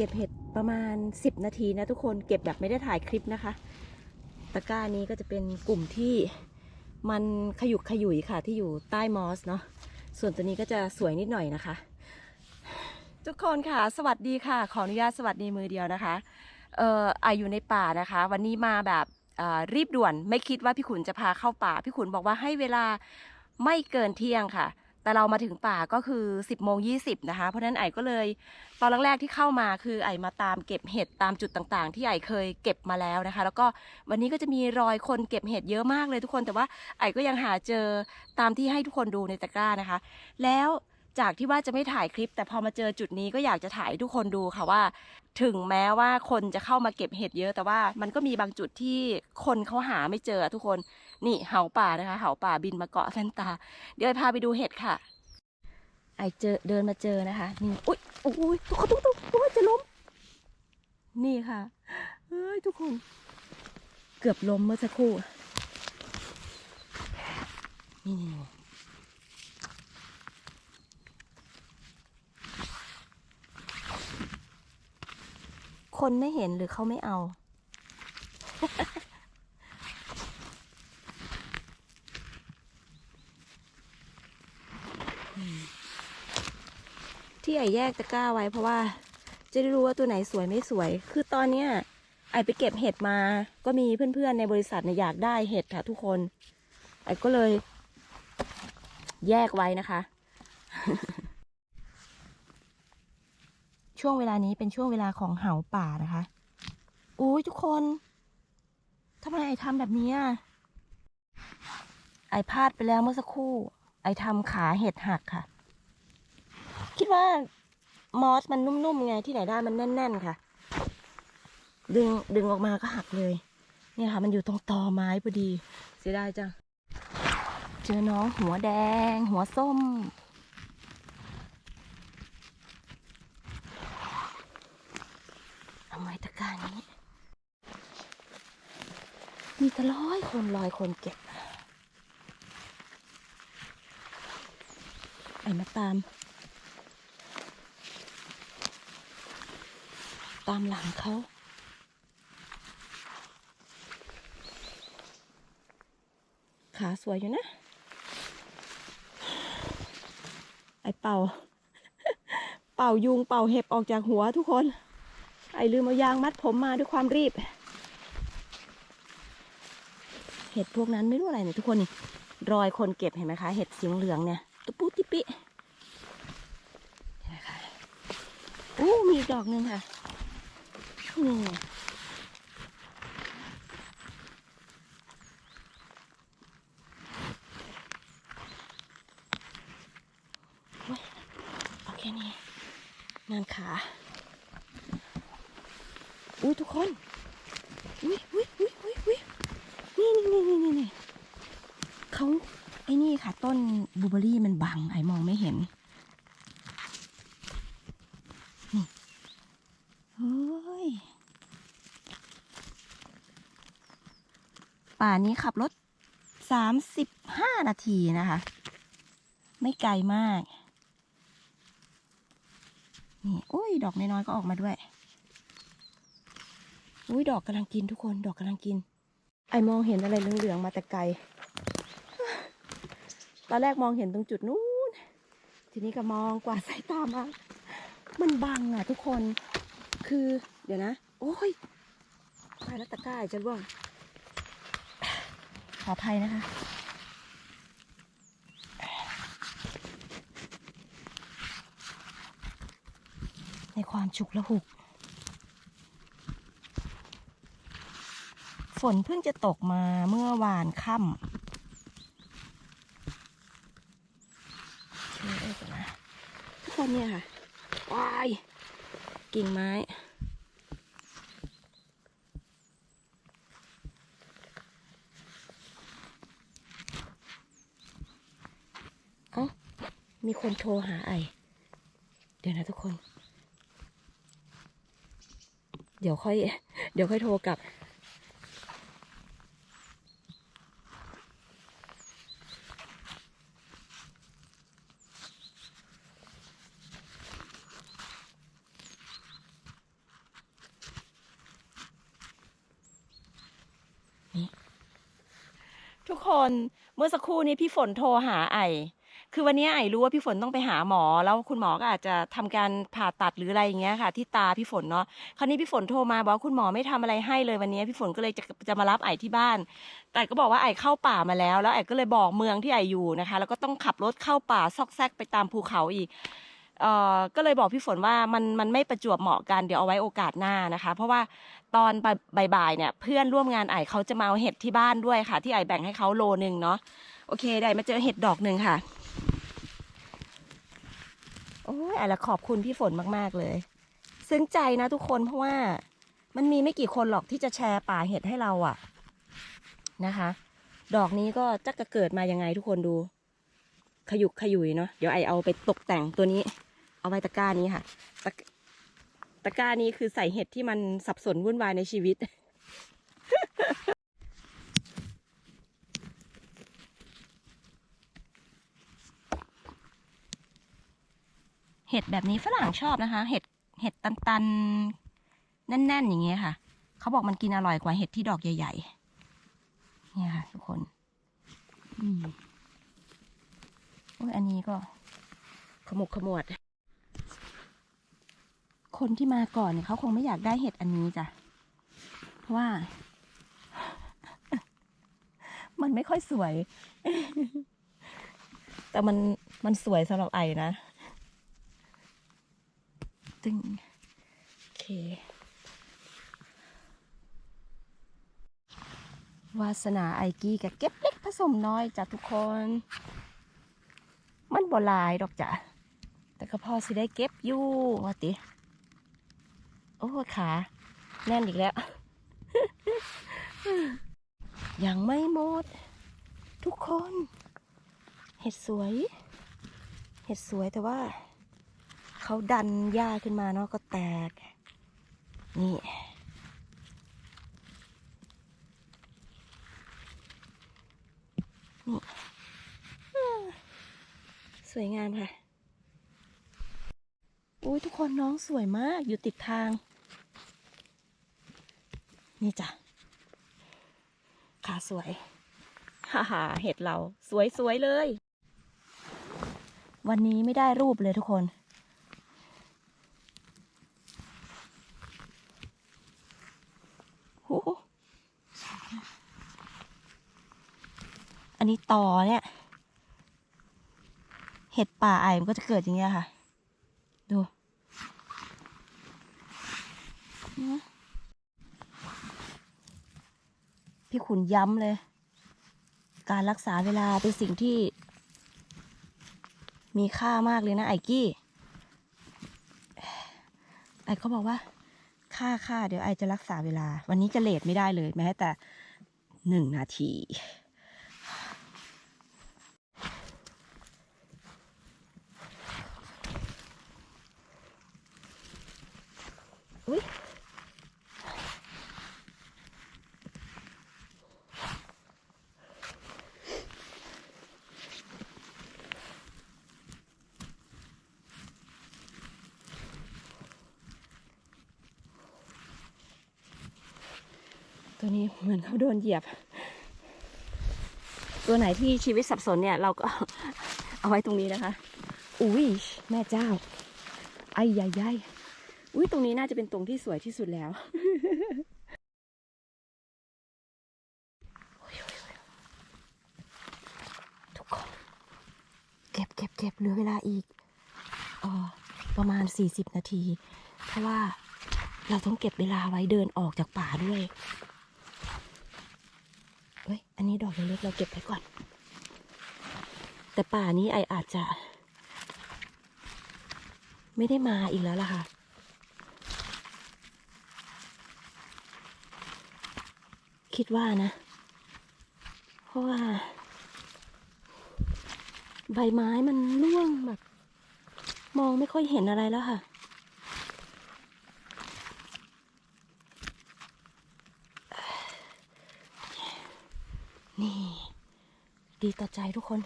เก็บเห็ดประมาณ 10 นาทีนะทุกคนเก็บแบบไม่ได้ถ่ายคลิปนะคะ ตะกร้านี้ก็จะเป็นกลุ่มที่มันขยุกขยุยค่ะที่อยู่ใต้มอสเนาะส่วนตัวนี้ก็จะสวยนิดหน่อยนะคะ ทุกคนค่ะ สวัสดีค่ะ ขออนุญาตสวัสดีมือเดียวนะคะเอ่ออะอยู่ในป่านะคะ วันนี้มาแบบรีบด่วนไม่คิดว่าพี่ขุนจะพาเข้าป่า พี่ขุนบอกว่าให้เวลาไม่เกินเที่ยงค่ะ แต่เรามาถึงป่าก็คือ 10บโมงยีนะคะ เพราะฉะนั้นไอก็เลยตอนแรกๆที่เข้ามาคือไอมาตามเก็บเห็ดตามจุดต่างๆ ที่ไอเคยเก็บมาแล้วนะคะ แล้วก็วันนี้ก็จะมีรอยคนเก็บเห็ดเยอะมากเลยทุกคน แต่ว่าไอก็ยังหาเจอตามที่ให้ทุกคนดูในตะกร้านะคะ แล้ว จากที่ว่าจะไม่ถ่ายคลิป แต่พอมาเจอจุดนี้ก็อยากจะถ่ายทุกคนดูค่ะว่า ถึงแม้ว่าคนจะเข้ามาเก็บเห็ดเยอะแต่ว่ามันก็มีบางจุดที่คนเขาหาไม่เจอทุกคนนี่เหาป่านะคะเหาป่าบินมาเกาะแฟนตา เดี๋ยวไอพาไปดูเห็ดค่ะ ไอเจอเดินมาเจอนะคะ นี่อุ้ยอุ้ยทุกคนทุกคนทุกจะล้ม นี่ค่ะเฮ้ยทุกคน เกือบล้มเมื่อสักครู่นี่ คนไม่เห็นหรือเขาไม่เอา ที่ไอแยกตะกร้าไว้เพราะว่า จะได้รู้ว่าตัวไหนสวยไม่สวย คือตอนเนี้ยไอไปเก็บเห็ดมา ก็มีเพื่อนๆ ในบริษัทเนี่ยอยากได้เห็ดค่ะทุกคน ไอก็เลย แยกไว้นะคะ ช่วงเวลานี้เป็นช่วงเวลาของเหาป่านะคะอุ้ยทุกคนทำไมไอทำแบบนี้อะไอพลาดไปแล้วเมื่อสักครู่ ไอทำขาเห็ดหักค่ะ คิดว่ามอสมันนุ่มๆไงที่ไหนได้มันแน่น ๆ ค่ะ ดึงดึงออกมาก็หักเลย เนี่ยค่ะ มันอยู่ตรงตอไม้พอดี เสียดายจัง เจอน้องหัวแดง หัวส้ม ทำ ไมตะกร้ารนี้ มีแต่ร้อยคนร้อยคนเก็บ ไอ้มาตาม ตามหลังเขาขาสวยอยู่นะ ไอเป่า เป่ายุงเป่าเห็บออกจากหัวทุกคน อลืมเอายางมัดผมมาด้วยความรีบ เห็ดพวกนั้นไม่รู้อะไรเนี่ยทุกคนนี่ รอยคนเก็บเห็นไหมคะ เห็ดสีเหลืองเนี่ยตุ๊ปุ๊ติปิเห็นไหมคะอู้มีดอกหนึ่งค่ะนี่โอเค่นี้งานขา อุ้ยทุกคนอุ้ยอุ้ยอุ้ยอุ้ยอุ้ยนี่นี่นี่นี่นี่เขาไอ้นี่ค่ะต้นบูเบอรี่มันบังไอมองไม่เห็นนี่เฮ้ยป่านี้ขับรถสามสิบห้านาทีนะคะ ไม่ไกลมาก นี่อุ้ย ดอกน้อยๆก็ออกมาด้วย อุ้ยดอกกำลังกินทุกคนดอกกำลังกิน ไอมองเห็นอะไรเหลืองๆมาแต่ไกล ตอนแรกมองเห็นตรงจุดนู้น ทีนี้ก็มองกว่าสายตามามันบังอะทุกคน คือเดี๋ยวนะ โอ้ยตายแล้วตะก้าจะร่วง ขออภัยนะคะในความฉุกละหุก ฝนเพิ่งจะตกมาเมื่อวานค่ำเชื่อเอ้ยก่อนนะทุกคนเนี่ยค่ะว้ายกิ่งไม้เอ้ามีคนโทรหาไอ เดี๋ยวนะทุกคน เดี๋ยวค่อย เดี๋ยวค่อยโทรกลับ กคนเมื่อสักครู่นี้พี่ฝนโทรหาไอ คือวันนี้ไอรู้ว่าพี่ฝนต้องไปหาหมอ แล้วคุณหมอก็อาจจะทำการผ่าตัดหรืออะไรอย่างเงี้ยค่ะ ที่ตาพี่ฝนเนาะ คราวนี้พี่ฝนโทรมาบอกว่าคุณหมอไม่ทำอะไรให้เลยวันนี้พี่ฝนก็เลยจะจะมารับไอที่บ้าน แต่ก็บอกว่าไอเข้าป่ามาแล้ว แล้วไอก็เลยบอกเมืองที่ไออยู่นะคะ แล้วก็ต้องขับรถเข้าป่าซอกแซกไปตามภูเขาอีก เอ่อก็เลยบอกพี่ฝนว่ามันมันไม่ประจวบเหมาะกันเดี๋ยวเอาไว้โอกาสหน้านะคะ เพราะว่าตอนบ่ายๆเนี่ยเพื่อนร่วมงานไอเขาจะมาเอาเห็ดที่บ้านด้วยค่ะ ที่ไอแบ่งให้เขาโลนึงเนาะโอเคได้มาเจอเห็ดดอกหนึ่งค่ะ โอ้ยไอละขอบคุณพี่ฝนมากๆเลยซึ้งใจนะทุกคนเพราะว่ามันมีไม่กี่คนหรอกที่จะแชร์ป่าเห็ดให้เราอะนะคะ ดอกนี้ก็จักกะเกิดมายังไงทุกคนดู ขยุกขยุยเนาะเดี๋ยวไอเอาไปตกแต่งตัวนี้ เอาไว้ตะกร้านี้ค่ะ ตะตะกร้านี้คือใส่เห็ดที่มันสับสนวุ่นวายในชีวิต เห็ดแบบนี้ฝรั่งชอบนะคะ เห็ดเห็ดตันๆ แน่น ๆ อย่างเงี้ยค่ะ เขาบอกมันกินอร่อยกว่าเห็ดที่ดอกใหญ่ ๆ เนี่ยค่ะทุกคนอืมอันนี้ก็ขมุกขมวด คนที่มาก่อนเนี่ยเขาคงไม่อยากได้เห็ดอันนี้จ้ะ เพราะว่า มันไม่ค่อยสวย แต่มันมันสวยสำหรับไอนะ ตึงโอเค วาสนาไอกี้กับเก็บเล็กผสมน้อยจ้ะทุกคน มันบ่ลายดอกจ้ะแต่ก็พอสิได้เก็บอยู่ว่าติ โอ้ขาแน่นอีกแล้ว ยังไม่หมด ทุกคน เห็ดสวย เห็ดสวยแต่ว่า เขาดันหญ้าขึ้นมาเนาะก็แตก นี่ นี่อ่าสวยงามค่ะอุ้ยทุกคนน้องสวยมากอยู่ติดทาง นี่จ้ะขาสวย ฮ่าฮ่าเห็ดเราสวยสวยเลย วันนี้ไม่ได้รูปเลยทุกคนโอ้โหอันนี้ต่อเนี่ย เห็ดป่าไอมันก็จะเกิดอย่างเงี้ยค่ะ ดู นะ พี่ขุนย้ำเลย การรักษาเวลาเป็นสิ่งที่ มีค่ามากเลยนะไอกี้ ไอเขาบอกว่า ค่าค่าเดี๋ยวไอจะรักษาเวลา วันนี้จะเลทไม่ได้เลย แม้แต่หนึ่งนาทีอุ้ย ตัวนี้เหมือนเขาโดนเหยียบ ตัวไหนที่ชีวิตสับสนเนี่ย เราก็เอาไว้ตรงนี้นะคะ อุ้ยแม่เจ้า ไอ้ยายยายอุ้ยตรงนี้น่าจะเป็นตรงที่สวยที่สุดแล้วทุกคนเก็บเก็บเก็บเหลือเวลาอีกออประมาณ 40 นาที เพราะว่าเราต้องเก็บเวลาไว้เดินออกจากป่าด้วย ฮ้ย อันนี้ดอกเล็กเราเก็บไว้ก่อน แต่ป่านี้ไออาจจะ ไม่ได้มาอีกแล้วล่ะค่ะ คิดว่านะ เพราะว่า ใบไม้มันร่วงแบบ มองไม่ค่อยเห็นอะไรแล้วค่ะ นี่ ดีต่อใจทุกคน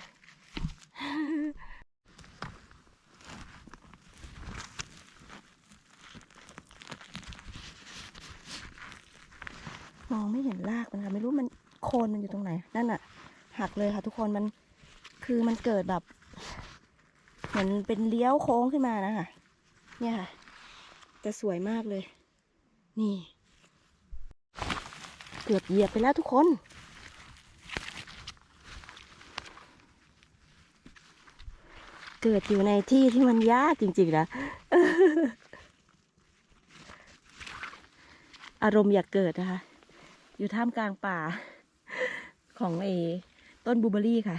มองไม่เห็นรากมันค่ะไม่รู้มันโคนมันอยู่ตรงไหน นั่นน่ะหักเลยค่ะ ทุกคนมันคือมันเกิดแบบเหมือนเป็นเลี้ยวโค้งขึ้นมานะคะเนี่ยค่ะ แต่สวยมากเลย นี่ เกือบเหยียบไปแล้วทุกคน เกิดอยู่ในที่ที่มันยากจริงๆนะอารมณ์อยากเกิดนะคะ อยู่ท่ามกลางป่าของเอต้นบูเบอร์รี่ค่ะ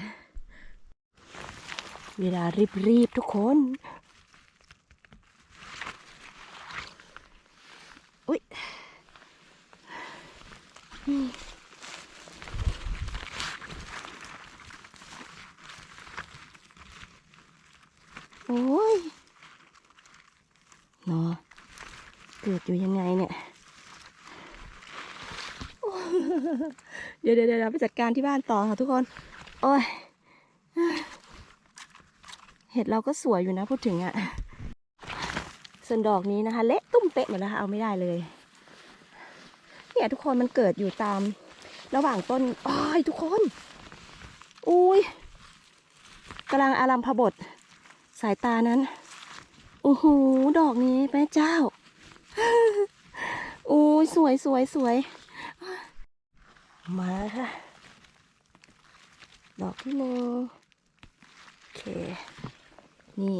เวลารีบๆทุกคนอุ๊ยอืมโอ้ยเนาะเกิดอยู่ยังไงเนี่ย เดี๋ยวเดี๋ยวเดี๋ยวไปจัดการที่บ้านต่อค่ะทุกคน โอ้ย เห็ดเราก็สวยอยู่นะพูดถึงอะส่วนดอกนี้นะคะ เละตุ้มเป๊ะหมดแล้วค่ะเอาไม่ได้เลย เนี่ยทุกคนมันเกิดอยู่ตามระหว่างต้นอ้ายทุกคน อุ้ยกำลังอารัมพบทสายตานั้นโอ้โหดอกนี้แม่เจ้าอุ้ยสวยสวยสวย มาค่ะ ดอกที่หนึ่งโอเค นี่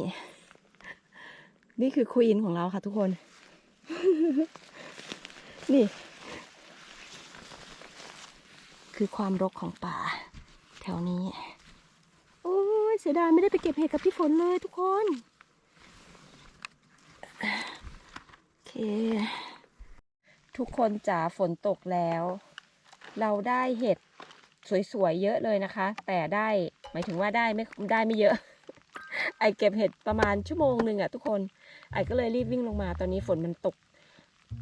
นี่คือควีนของเราค่ะทุกคน นี่ คือความรกของป่า แถวนี้ โอ้ยเสียดายไม่ได้ไปเก็บเห็ดกับพี่ฝนเลยทุกคน โอเค ทุกคนจ๋าฝนตกแล้ว เราได้เห็ดสวยๆเยอะเลยนะคะ แต่ได้หมายถึงว่าได้ไม่ได้ไม่เยอะ ไอเก็บเห็ดประมาณชั่วโมงหนึ่งอะทุกคน ไอก็เลยรีบวิ่งลงมา ตอนนี้ฝนมันตก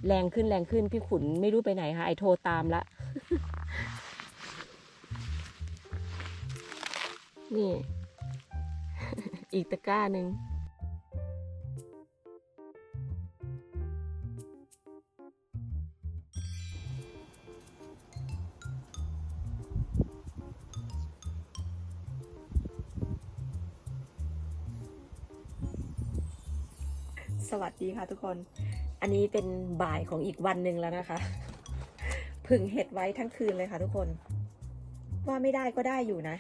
แรงขึ้นแรงขึ้นพี่ขุนไม่รู้ไปไหนคะไอโทรตามละ นี่ อีกตะกร้าหนึ่ง วัสดีค่ะทุกคน อันนี้เป็นบ่ายของอีกวันหนึ่งแล้วนะคะผึ่งเห็ดไว้ทั้งคืนเลยค่ะทุกคน ว่าไม่ได้ก็ได้อยู่นะ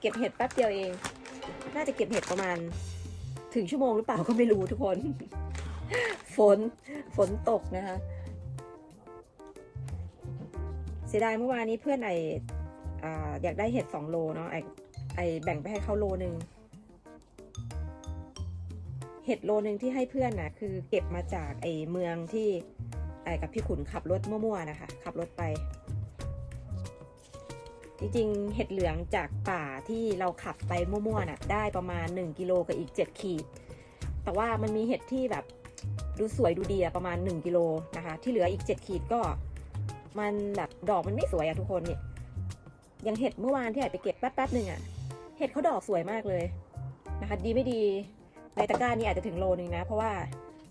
เก็บเห็ดแป๊บเดียวเอง น่าจะเก็บเห็ดประมาณ ถึงชั่วโมงหรือเปล่าก็ไม่รู้ทุกคน ฝน ฝนตกนะคะ เสียดายเมื่อวานนี้เพื่อนไอออยากได้เห็ดสองโลเนาะไอไอแบ่งไปให้เขาโลนึง เห็ดโลนึงที่ให้เพื่อนนะคือเก็บมาจากไอเมืองที่ไอกับพี่ขุนขับรถมั่วๆนะคะ ขับรถไป จริงๆ เห็ดเหลืองจากป่าที่เราขับไปมั่วๆน่ะ ได้ประมาณ 1กิโลกับอีก 7 ขีด แต่ว่ามันมีเห็ดที่แบบดูสวยดูดีอะประมาณ 1กิโลนะคะ ที่เหลืออีก 7 ขีดก็ มันแบบดอกมันไม่สวยอะทุกคนเนี่ยย่างเห็ดเมื่อวานที่ไอไปเก็บแป๊บๆหนึ่งอะเห็ดเขาดอกสวยมากเลยนะคะ ดีไม่ดี ในตะกร้านี้อาจจะถึงโลนึงนะ เพราะว่า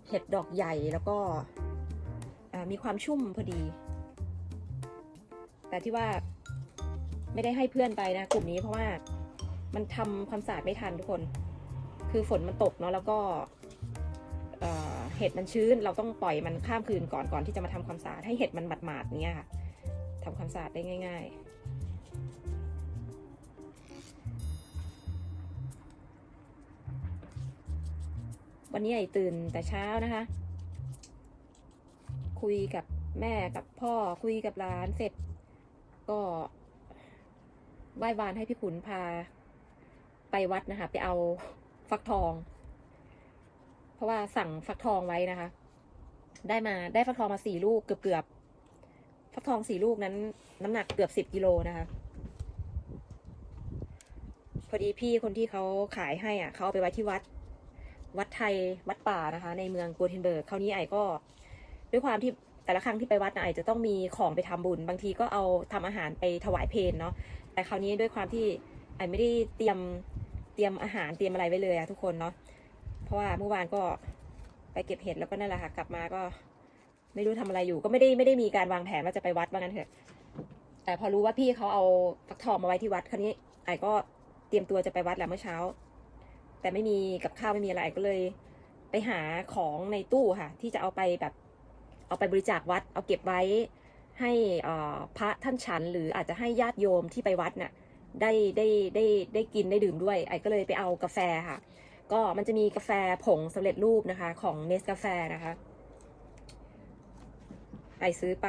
เห็ดดอกใหญ่แล้วก็มีความชุ่มพอดี แต่ที่ว่าไม่ได้ให้เพื่อนไปนะกลุ่มนี้เพราะว่ามันทำความสะอาดไม่ทันทุกคน คือฝนมันตกเนาะแล้วก็เอ่อเห็ดมันชื้น เราต้องปล่อยมันข้ามคืนก่อนก่อนที่จะมาทำความสะอาดให้เห็ดมันหมาดๆเนี้ยค่ะทำความสะอาดได้ง่าย ๆ วันนี้ไอตื่นแต่เช้านะคะ คุยกับแม่กับพ่อคุยกับหลานเสร็จ ก็ไหว้วานให้พี่ขุนพา ไปวัดนะคะ ไปเอาฟักทอง เพราะว่าสั่งฟักทองไว้นะคะ ได้มาได้ฟักทองมาสี่ลูกเกือบเกือบฟักทองสี่ลูกนั้น น้ำหนักเกือบสิบกิโลนะคะพอดีพี่คนที่เขาขายให้อะเขาเอาไปไว้ที่วัด วัดไทยวัดป่านะคะ ในเมืองโกเทนเบิร์กคราวนี้ไอ้ก็ ด้วยความที่แต่ละครั้งที่ไปวัดนะไอจะต้องมีของไปทำบุญ บางทีก็เอาทำอาหารไปถวายเพลเนาะแต่คราวนี้ด้วยความที่ไอไม่ได้เตรียมเตรียมอาหารเตรียมอะไรไว้เลยอะทุกคนเนาะเพราะว่าเมื่อวานก็ไปเก็บเห็ดแล้วก็นั่นแหละค่ะกลับมาก็ ไม่รู้ทำอะไรอยู่ ก็ไม่ได้ไม่ได้มีการวางแผนว่าจะไปวัดว่างั้นเถอะ แต่พอรู้ว่าพี่เขาเอาฟักทองมาไว้ที่วัดคราวนี้ไอ้ก็เตรียมตัวจะไปวัดแหละเมื่อเช้า แต่ไม่มีกับข้าวไม่มีอะไรก็เลย ไปหาของในตู้ค่ะ ที่จะเอาไปแบบเอาไปบริจาควัด เอาเก็บไว้ให้พระท่านฉัน หรืออาจจะให้ญาติโยมที่ไปวัดน่ะได้ได้ได้ได้กินได้ดื่มด้วย ไอ้ก็เลยไปเอากาแฟค่ะ ก็มันจะมีกาแฟผงสำเร็จรูปนะคะ ของเนสกาแฟนะคะไอซื้อไป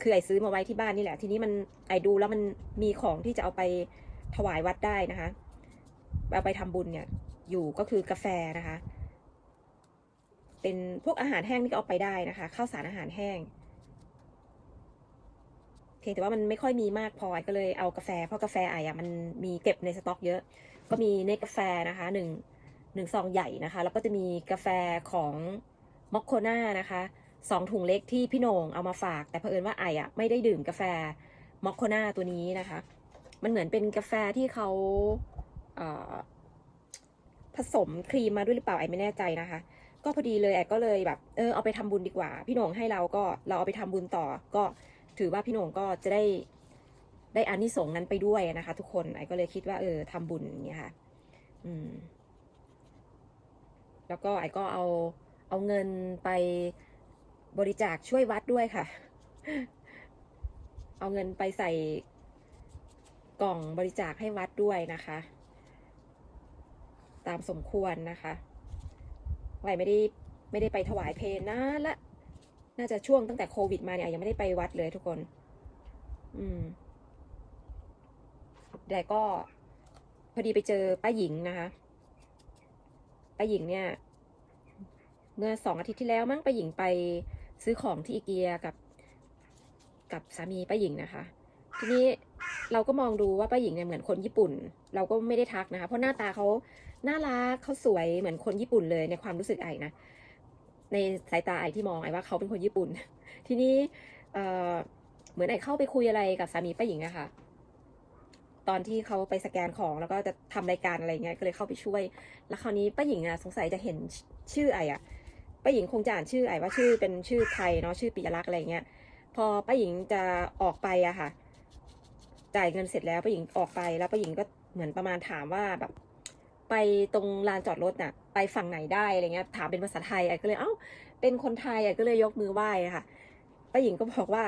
คือไอซื้อมาไว้ที่บ้านนี่แหละ ทีนี้มันไอดูแล้วมันมีของที่จะเอาไปถวายวัดได้นะคะ เอาไปทำบุญเนี่ย อยู่ก็คือกาแฟนะคะ เป็นพวกอาหารแห้งนี่ก็เอาไปได้นะคะข้าวสารอาหารแห้ง เพียงแต่ว่ามันไม่ค่อยมีมากพอก็เลยเอากาแฟ เพราะกาแฟไอ้อะมันมีเก็บในสต็อกเยอะ ก็มีเนกาแฟนะคะหนึ่งหนึ่งซองใหญ่นะคะ แล้วก็จะมีกาแฟของมอคโคน่านะคะสองถุงเล็กที่พี่โหน่งเอามาฝาก แต่เผอิญว่าไอ้อะไม่ได้ดื่มกาแฟมอคโคน่าตัวนี้นะคะ มันเหมือนเป็นกาแฟที่เขาเอ่อ ผสมครีมมาด้วยหรือเปล่าไอไม่แน่ใจนะคะ ก็พอดีเลยไอก็เลยแบบเออเอาไปทำบุญดีกว่า พี่หน่งให้เราก็เราเอาไปทำบุญต่อ ก็ถือว่าพี่หน่งก็จะได้ได้อานิสงส์นั้นไปด้วยนะคะ ทุกคนไอก็เลยคิดว่าเออทำบุญอย่างเงี้ยค่ะ อืม แล้วก็ไอก็เอาเอาเงินไปบริจาคช่วยวัดด้วยค่ะ เอาเงินไปใส่กล่องบริจาคให้วัดด้วยนะคะ ตามสมควรนะคะไว้ไม่ได้ไม่ได้ไปถวายเพลนะและน่าจะช่วงตั้งแต่โควิดมาเนี่ยยังไม่ได้ไปวัดเลยทุกคน อืมแต่ก็พอดีไปเจอป้าหญิงนะคะป้าหญิงเนี่ย เมื่อสองอาทิตย์ที่แล้วมั้งป้าหญิงไปซื้อของที่อีเกียกับกับสามีป้าหญิงนะคะ ทีนี้เราก็มองดูว่าป้าหญิงเนี่ยเหมือนคนญี่ปุ่น เราก็ไม่ได้ทักนะคะ เพราะหน้าตาเขา น่ารักเขาสวยเหมือนคนญี่ปุ่นเลยในความรู้สึกไอ้นะ ในสายตาไอ้ที่มองไอ้ว่าเขาเป็นคนญี่ปุ่น ทีนี้เอ่อเหมือนไอ้เข้าไปคุยอะไรกับสามีป้าหญิงอะค่ะ ตอนที่เขาไปสแกนของแล้วก็จะทำรายการอะไรเงี้ยก็เลยเข้าไปช่วย แล้วคราวนี้ป้าหญิงอะสงสัยจะเห็นชื่อไอ้อะป้าหญิงคงจะอ่านชื่อไอ้ว่าชื่อเป็นชื่อไทยเนาะชื่อปิยลักษณ์อะไรเงี้ยพอป้าหญิงจะออกไปอะค่ะ จ่ายเงินเสร็จแล้วป้าหญิงออกไปแล้วป้าหญิงก็เหมือนประมาณถามว่าแบบ ไปตรงลานจอดรถน่ะ ไปฝั่งไหนได้อะไรเงี้ยถามเป็นภาษาไทยไอ้ก็เลยเอ้าเป็นคนไทยไอ้ก็เลยยกมือไหว้ค่ะป้าหญิงก็บอกว่า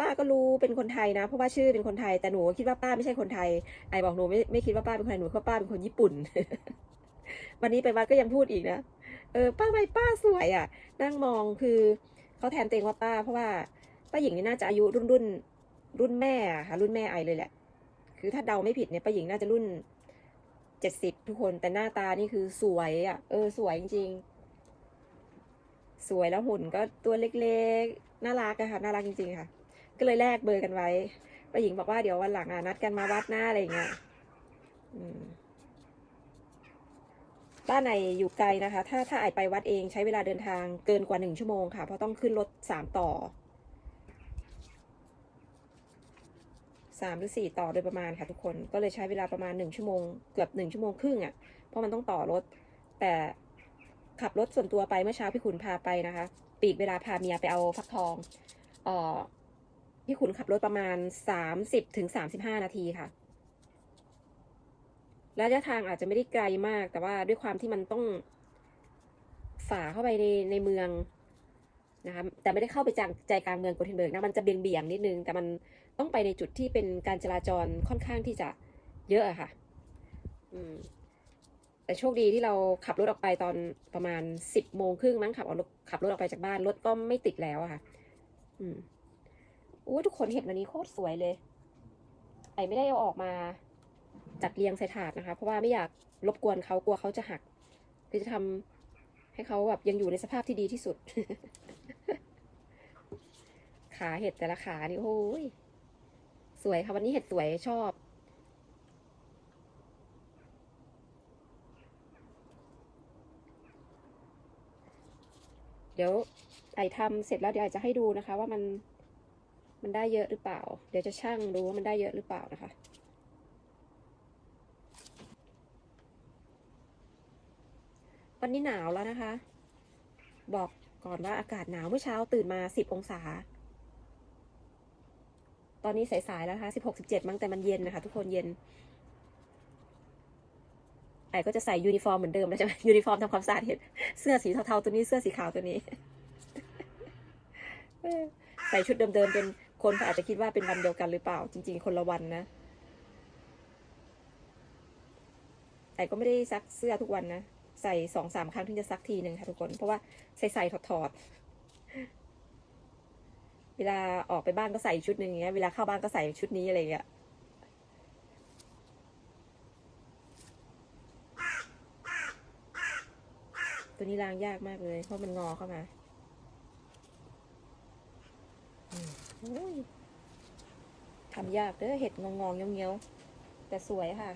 ป้าก็รู้เป็นคนไทยนะ เพราะว่าชื่อเป็นคนไทยแต่หนูคิดว่าป้าไม่ใช่คนไทยไอ้บอกหนูไม่ไม่คิดว่าป้าเป็นคนไทยหนูคิดว่าป้าเป็นคนญี่ปุ่น วันนี้ไปวัดก็ยังพูดอีกนะเออป้าไปป้าสวยอะ นั่งมองคือเขาแทนเองว่าป้า เพราะว่าป้าหญิงนี่น่าจะอายุรุ่นรุ่นรุ่นแม่ค่ะรุ่นแม่ไอเลยแหละ คือถ้าเดาไม่ผิดเนี่ยป้าหญิงน่าจะรุ่น เจ็ดสิบทุกคนแต่หน้าตานี่คือสวยอะ เออ สวยจริงๆ สวยแล้วหุ่นก็ตัวเล็กๆ น่ารักอะค่ะ น่ารักจริงๆค่ะ ก็เลยแลกเบอร์กันไว้ป้าหญิงบอกว่าเดี๋ยววันหลังอะนัดกันมาวัดหน้าอะไรอย่างเงี้ยบ้านในอยู่ไกลนะคะ ถ้าถ้าไอไปวัดเองใช้เวลาเดินทางเกินกว่าหนึ่งชั่วโมงค่ะ เพราะต้องขึ้นรถสามต่อ สามหรือสี่ต่อโดยประมาณค่ะทุกคนก็เลยใช้เวลาประมาณหนึ่งชั่วโมง เกือบหนึ่งชั่วโมงครึ่งอะ่ะ เพราะมันต้องต่อรถ แต่ขับรถส่วนตัวไปเมื่อเช้าพี่ขุนพาไปนะคะ ปีกเวลาพาเมียไปเอาฟักทองเอ่อพี่ขุนขับรถประมาณสามสิบถึงสามสิบห้านาทีค่ะระยะทางอาจจะไม่ได้ไกลมาก แต่ว่าด้วยความที่มันต้องฝ่าเข้าไปในในเมือง นะคะแต่ไม่ได้เข้าไปจังใจกลางเมืองโกเทนเบิร์กนะมันจะเบี่ยงเบี่ยงนิดนึง แต่มันต้องไปในจุดที่เป็นการจราจรค่อนข้างที่จะเยอะอะค่ะอืมแต่โชคดีที่เราขับรถออกไปตอนประมาณสิบโมงครึ่งมั้งขับเอารถขับรถออกไปจากบ้านรถก็ไม่ติดแล้วอะค่ะ อืมโอ้ทุกคนเห็นวันนี้โคตรสวยเลย ไอไม่ได้เอาออกมาจัดเรียงใส่ถาดนะคะ เพราะว่าไม่อยากรบกวนเขากลัวเขาจะหักคือจะทำ ให้เขาแบบยังอยู่ในสภาพที่ดีที่สุด ขาเห็ดแต่ละขานี่โอ้ยสวยค่ะวันนี้เห็ดสวยชอบเดี๋ยวไอทำเสร็จแล้วเดี๋ยวไอจะให้ดูนะคะ ว่ามันมันได้เยอะหรือเปล่า เดี๋ยวจะชั่งดูว่ามันได้เยอะหรือเปล่านะคะ วันนี้หนาวแล้วนะคะ บอกก่อนว่าอากาศหนาวเมื่อเช้าตื่นมาสิบองศา ตอนนี้สายๆแล้วนะคะสิบหกสิบเจ็ดมั้งแต่มันเย็นนะคะ ทุกคนเย็นไอ้ก็จะใส่ยูนิฟอร์มเหมือนเดิมแล้วใช่ไหมยูนิฟอร์มทำความสะอาดเห็นเสื้อสีเทาๆตัวนี้เสื้อสีขาวตัวนี้ ใส่ชุดเดิมๆจนคนอาจจะคิดว่าเป็นวันเดียวกันหรือเปล่า จริง ๆ คนละวันนะไอ้ก็ไม่ได้ซักเสื้อทุกวันนะ ใส่สองสามครั้งถึงจะซักทีหนึ่งค่ะทุกคน เพราะว่าใส่ใส่ถอดถอดๆเวลาออกไปบ้านก็ใส่ชุดหนึ่งอย่างเงี้ย เวลาเข้าบ้านก็ใส่ชุดนี้อะไรอย่างเงี้ยตัวนี้ล้างยากมากเลย เพราะมันงอเข้ามาทำยากเด้อเห็ดงองๆเงี้ยวๆแต่สวยค่ะ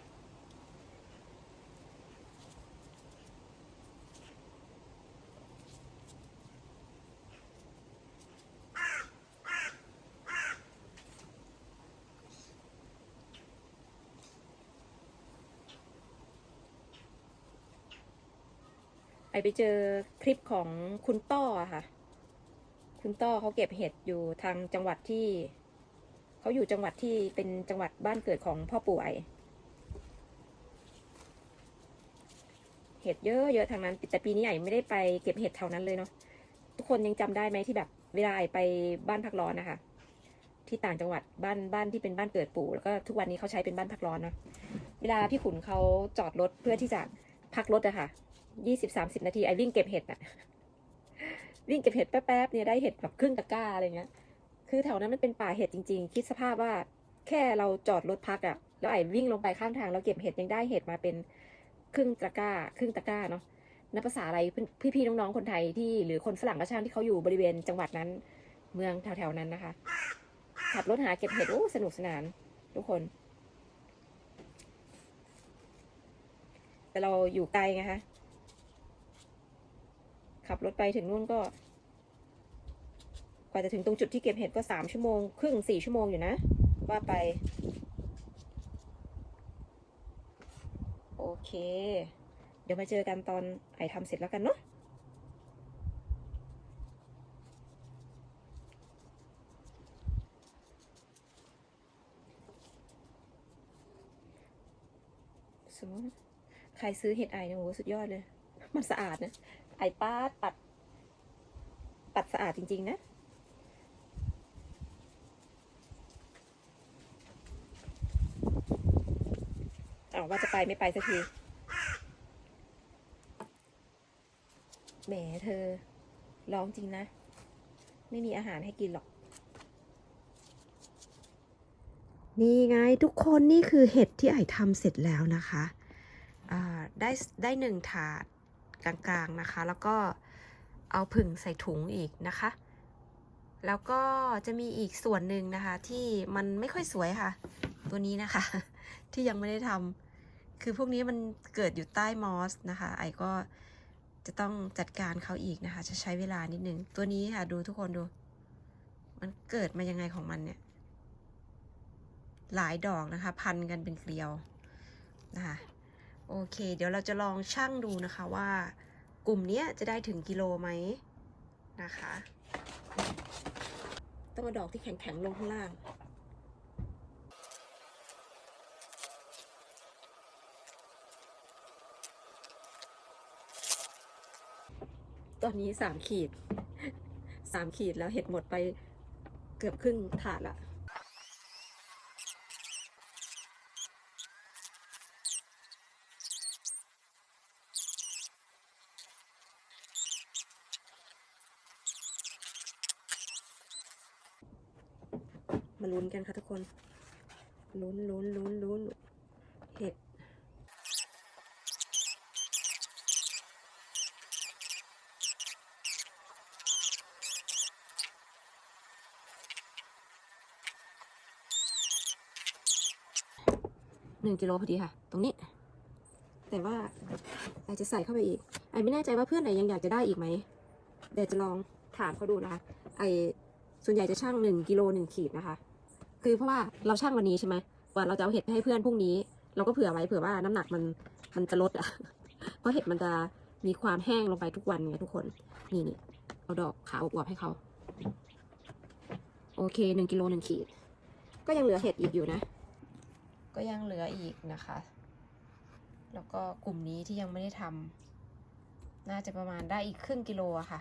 ไปเจอคลิปของคุณต้อค่ะ คุณต้อเขาเก็บเห็ดอยู่ทางจังหวัดที่เขาอยู่จังหวัดที่เป็นจังหวัดบ้านเกิดของพ่อปู่ไอเห็ดเยอะเยอะทางนั้น แต่ปีนี้ไอไม่ได้ไปเก็บเห็ดแถวนั้นเลยเนาะทุกคนยังจำได้ไหมที่แบบ เวลาไอไปบ้านพักร้อนนะคะที่ต่างจังหวัดบ้านบ้านที่เป็นบ้านเกิดปู่แล้วก็ทุกวันนี้เขาใช้เป็นบ้านพักร้อนเนาะเวลาพี่ขุนเขาจอดรถเพื่อที่จะพักรถอะค่ะ ยี่สิบสามสิบนาทีไอวิ่งเก็บเห็ดอะวิ่งเก็บเห็ดแป๊บๆเนี่ยได้เห็ดแบบครึ่งตะกร้าอะไรเงี้ย คือแถวนั้นมันเป็นป่าเห็ดจริง ๆ คิดสภาพว่าแค่เราจอดรถพักอะแล้วไอวิ่งลงไปข้างทางแล้วเก็บเห็ดยังได้เห็ดมาเป็นครึ่งตะกร้า ครึ่งตะกร้าเนาะนับภาษาอะไรพี่ๆน้องๆคนไทยที่หรือคนฝรั่งก็ช่างที่เขาอยู่บริเวณจังหวัดนั้น เมืองแถวๆนั้นนะคะ ขับรถหาเก็บเห็ดโอ้สนุกสนาน ทุกคน แต่เราอยู่ไกลไงคะ ขับรถไปถึงนู่นก็ กว่าจะถึงตรงจุดที่เก็บเห็ดก็สามชั่วโมง ครึ่งสี่ชั่วโมงอยู่นะ ว่าไป โอเค เดี๋ยวมาเจอกันตอนไอทำเสร็จแล้วกันเนาะสมมติใครซื้อเห็ดไอเนี่ยโหสุดยอดเลย มันสะอาดนะ ไอป้าดปัด ปัดสะอาดจริง ๆ นะ เอาว่าจะไปไม่ไปสักที แหมเธอ ร้องจริงนะ ไม่มีอาหารให้กินหรอก นี่ไงทุกคนนี่คือเห็ดที่ไอทำเสร็จแล้วนะคะ อ่า ได้ได้หนึ่งถาด กลางๆนะคะ แล้วก็เอาผึ่งใส่ถุงอีกนะคะ แล้วก็จะมีอีกส่วนหนึ่งนะคะ ที่มันไม่ค่อยสวยค่ะ ตัวนี้นะคะ ที่ยังไม่ได้ทำคือพวกนี้มันเกิดอยู่ใต้มอสนะคะ ไอก็จะต้องจัดการเขาอีกนะคะ จะใช้เวลานิดนึง ตัวนี้ค่ะ ดูทุกคนดู มันเกิดมายังไงของมันเนี่ย หลายดอกนะคะ พันกันเป็นเกลียวนะคะ โอเค เดี๋ยวเราจะลองชั่งดูนะคะว่ากลุ่มเนี้ยจะได้ถึงกิโลไหมนะคะต้องเอาดอกที่แข็งๆลงข้างล่างตอนนี้สามขีดสามขีดแล้วเห็ดหมดไปเกือบครึ่งถาดละ ลุ้นกันค่ะทุกคน ลุ้นลุ้นลุ้นลุ้นเห็ดหนึ่งกิโลพอดีค่ะ ตรงนี้ แต่ว่าไอจะใส่เข้าไปอีกไอไม่แน่ใจว่าเพื่อนไหนยังอยากจะได้อีกไหมเดี๋ยวจะลองถามเขาดูนะคะไอส่วนใหญ่จะช่างหนึ่งกิโลหนึ่งขีดนะคะ คือเพราะว่าเราช่างวันนี้ใช่ไหมว่าเราจะเอาเห็ดไปให้เพื่อนพรุ่งนี้ เราก็เผื่อไว้เผื่อว่าน้ำหนักมันมันจะลดอะ เพราะเห็ดมันจะมีความแห้งลงไปทุกวันไงทุกคน นี่นี่เอาดอกขาวอวบๆให้เขา โอเคหนึ่งกิโลหนึ่งขีด ก็ยังเหลือเห็ดอีกอยู่นะ ก็ยังเหลืออีกนะคะ แล้วก็กลุ่มนี้ที่ยังไม่ได้ทำน่าจะประมาณได้อีกครึ่งกิโลอะค่ะ